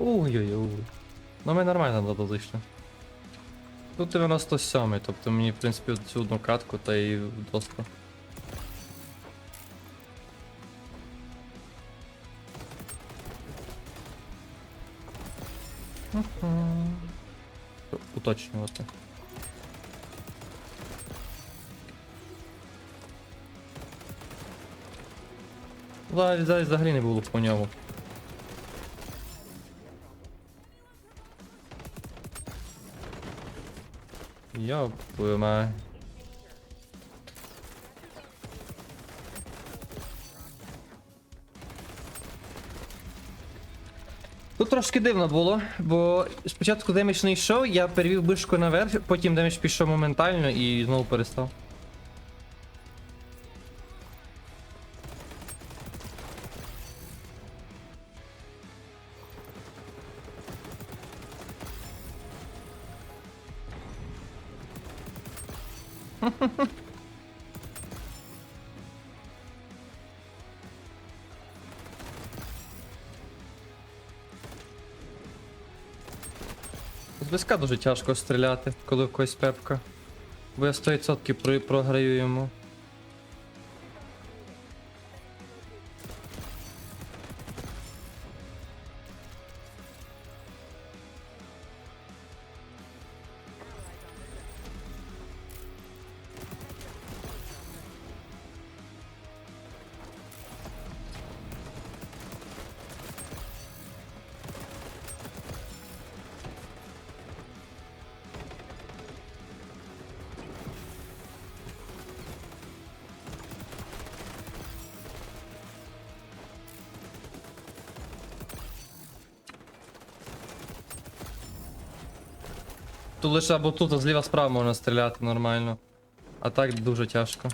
Ой-ой-ой. Ну ми нормально зайшли. Тут 97, тобто мені, в принципі, цю одну катку та й доску. Уточнювати. Взагалі не було по ньому. Йоп, твою. Тут трошки дивно було, бо спочатку демідж не йшов, я перевів бишку наверх, потім демідж пішов моментально і знову перестав. Зблизька дуже тяжко стріляти, коли в когось пепка. Бо я 100% про- програю йому. Тут лише або тут, а зліва справа можна стріляти нормально. А так дуже тяжко.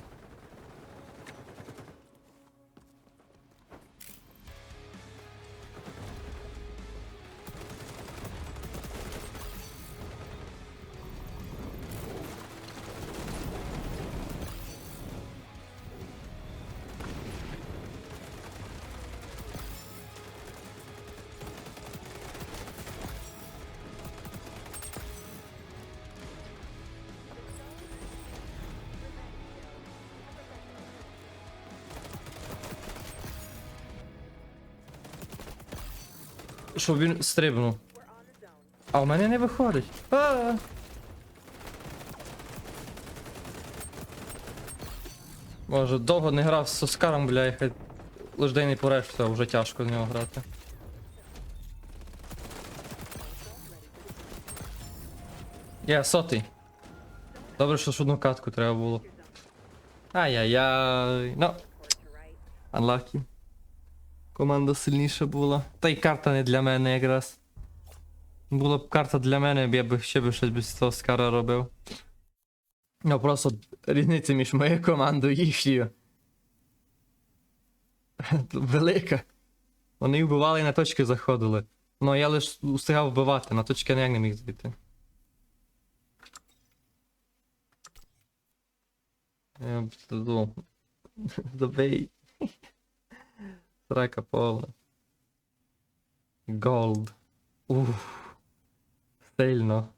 Щоб він стрибнув. А у мене не виходить. А. Може, довго не грав з Оскаром, бля, хай пореш, все, вже тяжко з нього грати. Я сотий. Добре, що ж одну катку треба було. Ай-яй-яй. Ну. Unlucky. Команда сильніша була. Та й карта не для мене якраз. Була б карта для мене, я б ще б щось без цього скара робив. Ну просто різниця між моєю командою і їхньою. Велика. Вони вбивали і на точки заходили. Ну я лише встигав вбивати, на точки ніяк не міг зайти. Б думав. Добей. Срака поле. Голд. Уф. Сильно.